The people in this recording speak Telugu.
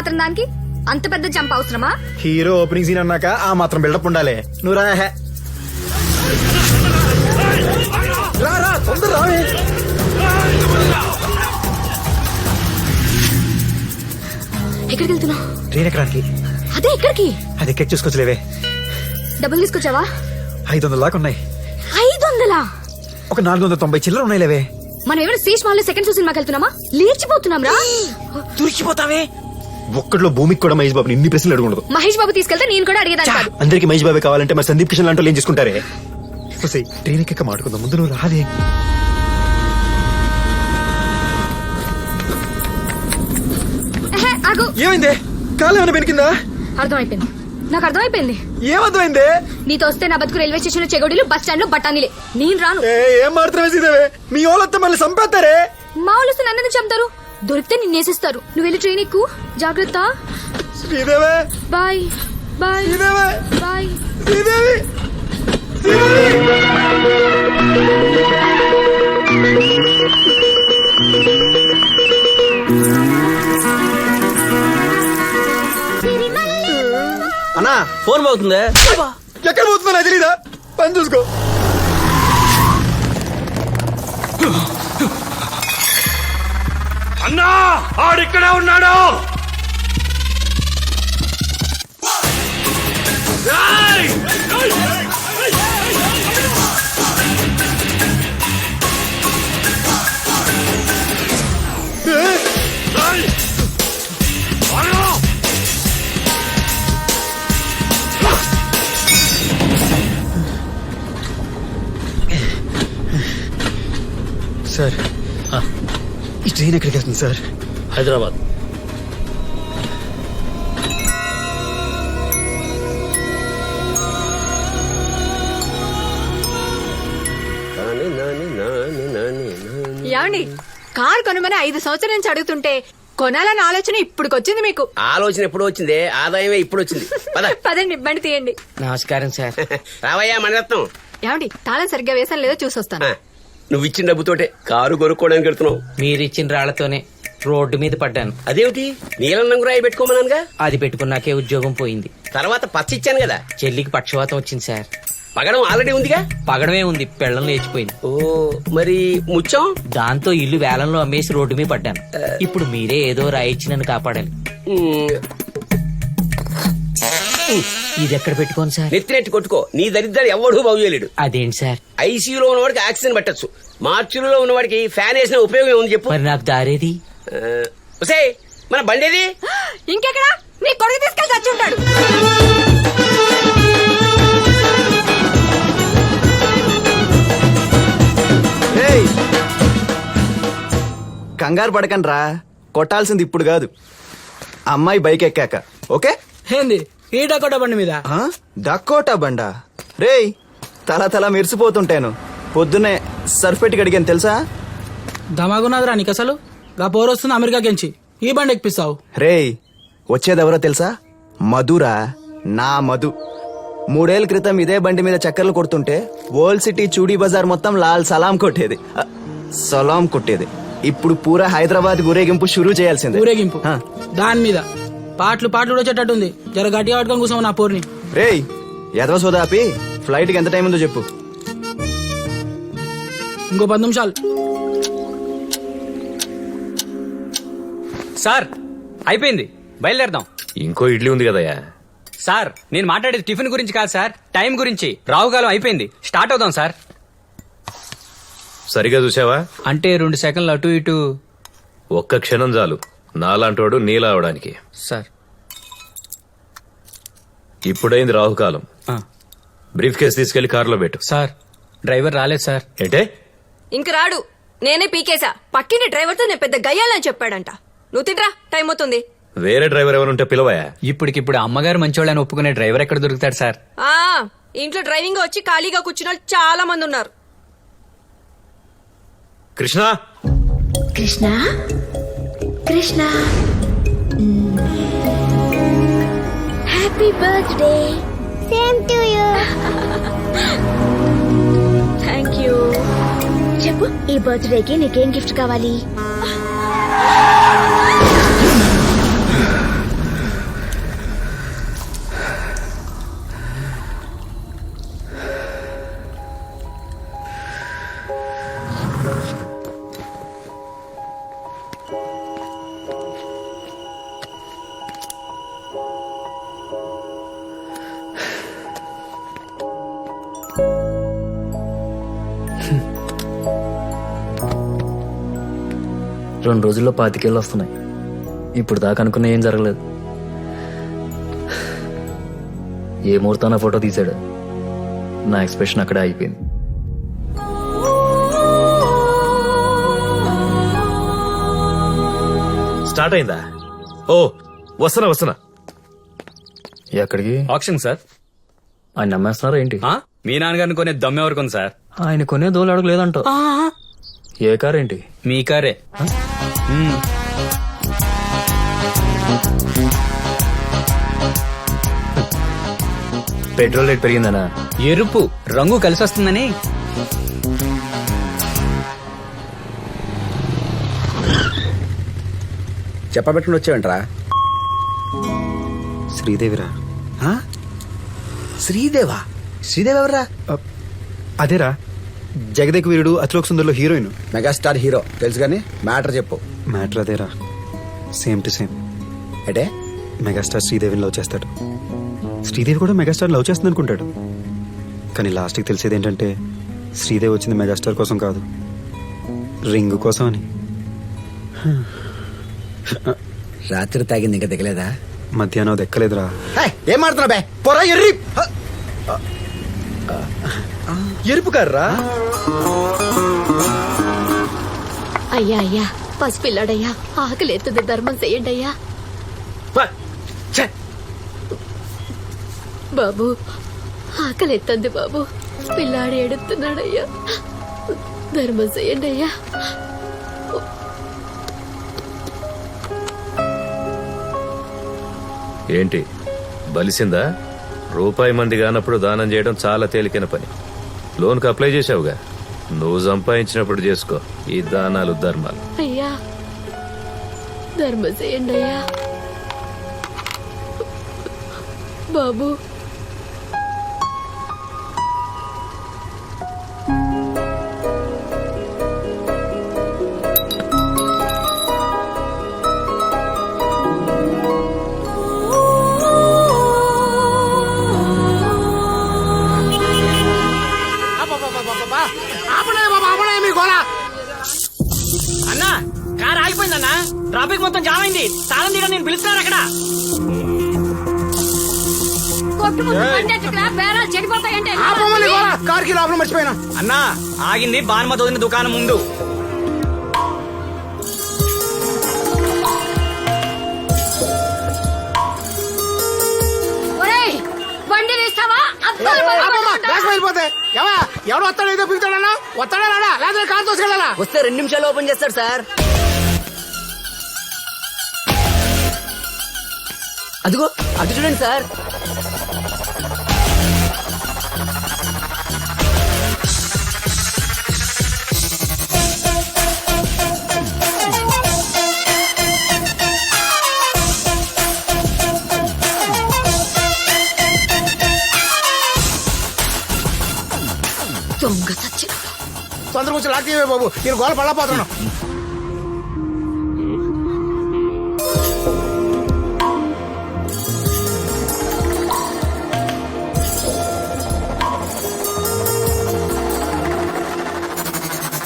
మాత్రం దానికి అంత పెద్ద జంప్ అవసరమా? హీరో ఓపెనింగ్ సీన్ అన్నాక ఆ మాత్రం బిల్డప్ ఉండాలి. నువ్వు రా. రా, తొందర. ఎక్కడికి వెళ్తున్నావు? ట్రైన్ ఎక్కడానికి? అదే ఎక్కడికి? అది ఎక్కి చూసుకోవచ్చులేవే డబ్బులు తీసుకొచ్చావా? ఐదు వందల దాకా ఉన్నాయి. ఐదు వందలా ఒక నాలుగు వందల తొంభై చిల్లర ఉన్నాయి లేవే మనం ఏమైనా శేష్ మాల్లో సెకండ్ షో సినిమాకి వెళ్తున్నామా? లేచిపోతున్నాం రా దొరికిపోతావే ఒక్కట్లో భూమికి కూడా మహేష్ బాబుని ఇన్ని ప్రశ్నలు అడుగుండదు మహేష్ బాబు తీసుకెళ్తే నేను కూడా అడిగేదాన్ని కాదు. అందరికి మహేష్ బాబే కావాలంటే మరి సందీప్ కిషన్ లాంటి వాళ్ళు ఏం చేసుకుంటారే? ఒసేయ్, ట్రైన్ ఎక్క మాట్లాడుకుందాం ముందు నువ్వు రాదే ఏమైంది? కాలు ఏమైనా పెనికిందా? అర్థమైపోయింది. నాకు అర్థమైపోయింది. ఏమర్థమైంది? నీతో వస్తే నా బతుకు రైల్వే స్టేషన్లో చెగోడీలు బస్ స్టాండ్లో బఠానీలే. నేను రాను. ఏ, మాత్రమే సీదేవే మీ వాళ్ళొస్తే మళ్ళీ చంపేస్తారే మా వాళ్ళు నన్ను చంపుతారు? దొరికితే నిన్నేసిస్తారు నువ్వు వెళ్ళి ట్రైన్ ఎక్కు. జాగ్రత్త. శ్రీదేవే! బాయ్. బాయ్. శ్రీదేవే! బాయ్. శ్రీదేవి! అన్నా ఫోన్ పోతుందే ఎక్కడ నాకు తెలీదా? పని చూసుకో. అన్నా ఆడిక్కడే ఉన్నాడు. సార్ ట్రైన్ ఎక్కడికి వెళ్తుంది సార్? హైదరాబాద్. ఏమండి కార్ కొనమని ఐదు సంవత్సరాల నుంచి అడుగుతుంటే కొనాలని ఆలోచన ఇప్పుడుకొచ్చింది మీకు? ఆలోచన ఎప్పుడు వచ్చింది? ఆదాయమే ఇప్పుడు వచ్చింది. పద. పదండి బండి తీయండి. నమస్కారం సార్. రావయ్యా మణరత్నం ఏమండి తాళం సరిగ్గా వేసాను లేదో చూసొస్తాను. నువ్వు ఇచ్చిన డబ్బుతోటే కారు కొనుక్కోవడానికి వెళ్తున్నావు. మీరిచ్చిన రాళ్ళతోనే రోడ్డు మీద పడ్డాను. అదేమిటి? నీలం రంగు రాయి పెట్టుకోమన్నానుగా? అది పెట్టుకున్నాకే ఉద్యోగం పోయింది. తర్వాత పచ్చి ఇచ్చాను కదా? చెల్లికి పక్షవాతం వచ్చింది సార్. పగడం ఆల్రెడీ ఉందిగా? పగడమే ఉంది పెళ్ళం లేచిపోయింది. ఓ మరి ముచ్చం? దాంతో ఇల్లు వేలంలో అమ్మేసి రోడ్డు మీద పడ్డాను. ఇప్పుడు మీరే ఏదో రాయిచ్చి నన్ను కాపాడాలి. ఇది ఎక్కడ పెట్టుకోను సార్? నెత్తినెట్టి కొట్టుకో. నీ దరిద్రాలు ఎవడూ బాగు చేయలేడు అదేంటి సార్? ఐసీయూలో ఉన్నవాడికి ఆక్సిజన్ పెట్టచ్చు. మార్చులో ఉన్నవాడికి ఫ్యాన్ వేసిన ఉపయోగం ఏముంది చెప్పు. మరి నాకు దారేది? ఒసే మన బండేది? ఇంకెక్కడ? నీ కొడుకు తీసుకెళ్ళి చచ్చి ఉంటాడు. ఏయ్! కంగారు పడకండి రా కొట్టాల్సింది ఇప్పుడు కాదు. అమ్మాయి బైక్ ఎక్కాక ఓకే? ఏంది? ఈ డకోటా బండి మీద? ఆ? డకోటా బండా? రేయ్ తల తల మెరిసిపోతుంటాను. పొద్దున్నే సర్ఫ్ పెట్టి కడిగాను తెలుసా? దమాగున్నదిరా నీకు అసలు? గా పోరు వస్తుంది అమెరికా కెంచి ఈ బండి ఎక్కిస్తావు రేయ్ వచ్చేదెవరో తెలుసా? మధురా. నా మధు. మూడేళ్ళ క్రితం ఇదే బండి మీద చక్కర్లు కొడుతుంటే వరల్డ్ సిటీ చూడీ బజార్ మొత్తం లాల్ సలాం కొట్టేది. సలాం కొట్టేది. ఇప్పుడు పూరా హైదరాబాద్ ఊరేగింపు షురూ చేయాల్సిందే. ఊరేగింపు. ఆ. దాని మీద. పాటలు పాటలు కూడా వచ్చేటట్టుంది జర గట్టిగా పట్టుకొని కూర్చోమని నా పోర్ని. రేయ్ ఎదవ సోదాపి ఫ్లైట్కి ఎంత టైం ఉందో చెప్పు. ఇంకో పది నిమిషాలు. సార్ అయిపోయింది. బయలుదేరదాం. ఇంకో ఇడ్లీ ఉంది కదయ్యా. సార్ నేను మాట్లాడేది టిఫిన్ గురించి కాదు సార్ టైం గురించి. రావుకాలం అయిపోయింది. స్టార్ట్ అవుదాం సార్. సరిగా చూసావా? అంటే రెండు సెకండ్లు అటు ఇటు. ఒక్క క్షణం చాలు. నాలాంటోడు నీలా అవడానికి. సార్. ఇప్పుడైంది రాహుకాలం. ఆ, బ్రీఫ్ కేసు తీసుకెళ్ళి కారులో పెట్టు. సార్ డ్రైవర్ రాలేదు సార్. ఏంటే? ఇంక రాడు. నేనే పీకేశా. పక్కింటి డ్రైవర్తో నేను పెద్ద గయ్యాలని చెప్పాడంట. నువ్వు తింట్రా టైం అవుతుంది. వేరే డ్రైవర్ ఎవరుంటే పిలవయా? ఇప్పటికిప్పుడు అమ్మగారు మంచోళ్ళని ఒప్పుకునే డ్రైవర్ ఎక్కడ దొరుకుతాడు సార్? ఆ ఇంట్లో డ్రైవింగ్ వచ్చి ఖాళీగా కూర్చున్న వాళ్ళు చాలా మంది ఉన్నారు. Krishna? Krishna? Krishna. Happy birthday same to you thank you చెప్పు ఈ బర్త్డేకి నీకేం గిఫ్ట్ కావాలి? రెండు రోజుల్లో పాతికేళ్ళు వస్తున్నాయి. ఇప్పుడు దాకా అనుకున్న ఏం జరగలేదు. ఏ ముహూర్తాన ఫోటో తీశాడు? నా ఎక్స్ప్రెషన్ అక్కడే అయిపోయింది స్టార్ట్ అయిందా? ఓ వస్తున్నా వస్తున్నా. ఎక్కడికి? Option sir. ఆయన నమ్మేస్తున్నారా ఏంటి? ఆ? మీ నాన్నగారిని కొనే దమ్మె వరకు ఉంది సార్? ఆయన కొనే దోలు అడగలేదంట. ఏ కార్ ఏంటి? మీ కారే. పెట్రోల్ రేట్ పెరిగిందనా ఎరుపు రంగు కలిసి వస్తుందని చెప్పబెట్టుకుని వచ్చావంటరా? శ్రీదేవిరా. శ్రీదేవా? శ్రీదేవి ఎవరా అదేరా. జగదేక్ వీరుడు అతిలోక్ సుందర్లో హీరోయిన్. Megastar hero. తెలుసు కానీ మ్యాటర్ చెప్పు. మ్యాటర్ అదేరా. Same to same. అంటే? మెగాస్టార్ శ్రీదేవిని లవ్ చేస్తాడు. శ్రీదేవి కూడా మెగాస్టార్ లవ్ చేస్తుంది అనుకుంటాడు. కానీ లాస్ట్కి తెలిసేది ఏంటంటే శ్రీదేవి వచ్చింది మెగాస్టార్ కోసం కాదు. రింగ్ కోసం అని. రాత్రి తాగింది ఇంకా దిగలేదా? మధ్యాహ్నం అది ఎక్కలేదురా. ఏం మాడుతున్నావు బే? పొరా ఎర్రి. ఎరుపు కర్రా అయ్యా అయ్యా. పసిపిల్లాడయ్యా ఆకలి ఎత్తుంది ధర్మం చెయ్యండి అయ్యా బాబు ఆకలి ఎత్తంది బాబు. పిల్లాడు ఏడుతున్నాడయ్యా ధర్మం చెయ్యండి అయ్యా ఏంటి బలిసిందా? రూపాయి మంది కానప్పుడు దానం చేయడం చాలా తేలికైన పని. లోన్కి అప్లై చేసావుగా నువ్వు సంపాదించినప్పుడు చేసుకో. ఈ దానాలు ధర్మాలు. అయ్యా ధర్మ చేయండి అయ్యా. బాబు అయింది తాళం తీయడం నేను పిలుస్తున్నాను అక్కడ? కొట్టు ముందు బండి ఎట్టుకురా, బేరాలు చెడిపోతాయంటే. కార్కి లోపల మర్చిపోయినా. అన్నా ఆగింది బాన్మతి వదిన దుకాణం ముందు. ఒరేయ్ అద్దాలు ఎవడు? వస్తాడు ఏదో పిలుతాడన్నా? వస్తాడా రాడా? లేదా కార్ తోసుకెళ్ళాలా? వస్తే రెండు నిమిషాలు ఓపెన్ చేస్తాడు సార్. అదిగో అటు చూడండి సార్. దొంగ సచ్చిన తొందర కూర్చో లాక్ బాబు. నేను గోల పడలేకపోతున్నాను.